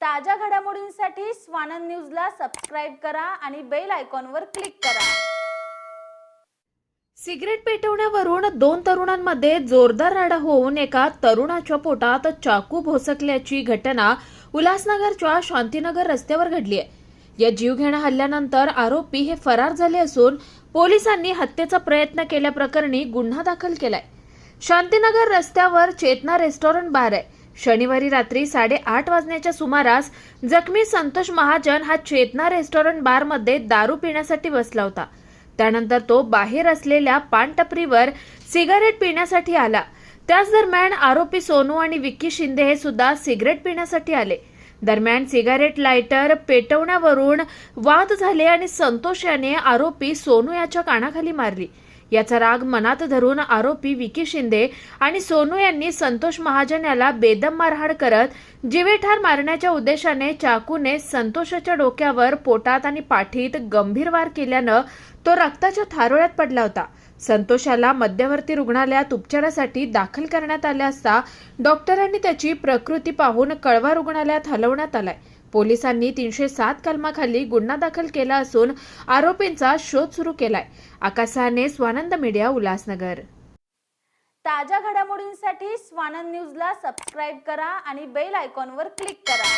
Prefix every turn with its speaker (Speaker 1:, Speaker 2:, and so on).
Speaker 1: ताज्या घडामोडींसाठी स्वानंद न्यूजला सबस्क्राईब करा आणि बेल आयकॉनवर क्लिक करा.
Speaker 2: सिगरेट पेटवण्यावरून दोन तरुणांमध्ये जोरदार राडा होऊन एका तरुणाच्या पोटात चाकू भोसकल्याची घटना उल्हासनगरच्या शांतीनगर रस्त्यावर घडली आहे. या जीवघेण्या हल्ल्यानंतर आरोपी हे फरार झाले असून पोलिसांनी हत्येचा प्रयत्न केल्याप्रकरणी गुन्हा दाखल केलाय. शांतीनगर रस्त्यावर चेतना रेस्टॉरंट बार आहे. शनिवारी रात्री साडेआठ वाजण्याच्या सुमारास जखमी संतोष महाजन हा चेतना रेस्टॉरंट बारमध्ये दारू पिण्यासाठी बसला होता. त्यानंतर तो बाहेर असलेल्या पानटपरीवर सिगारेट पिण्यासाठी आला. त्याच दरम्यान आरोपी सोनू आणि विक्की शिंदे हे सुद्धा सिगरेट पिण्यासाठी आले. दरम्यान सिगारेट लायटर पेटवण्यावरून वाद झाले आणि संतोष याने आरोपी सोनू याच्या कानाखाली मारली. याचा राग मनात धरून आरोपी विकी शिंदे आणि सोनू यांनी संतोष महाजन याला बेदम मारहाण करत जिवेठार मारण्याच्या उद्देशाने चाकूने संतोषाच्या डोक्यावर पोटात आणि पाठीत गंभीर वार केल्यानं तो रक्ताच्या थारोळ्यात पडला होता. संतोषाला मध्यवर्ती रुग्णालयात उपचारासाठी दाखल करण्यात आले असता डॉक्टरांनी त्याची प्रकृती पाहून कळवा रुग्णालयात हलवण्यात आलाय. पोलिसांनी तीनशे सात कलमाखाली गुन्हा दाखल केला असून आरोपींचा शोध सुरू केलाय. आकाशाने स्वानंद मीडिया उल्हासनगर.
Speaker 1: ताज्या घडामोडींसाठी स्वानंद न्यूजला सबस्क्राईब करा आणि बेल आयकॉनवर क्लिक करा.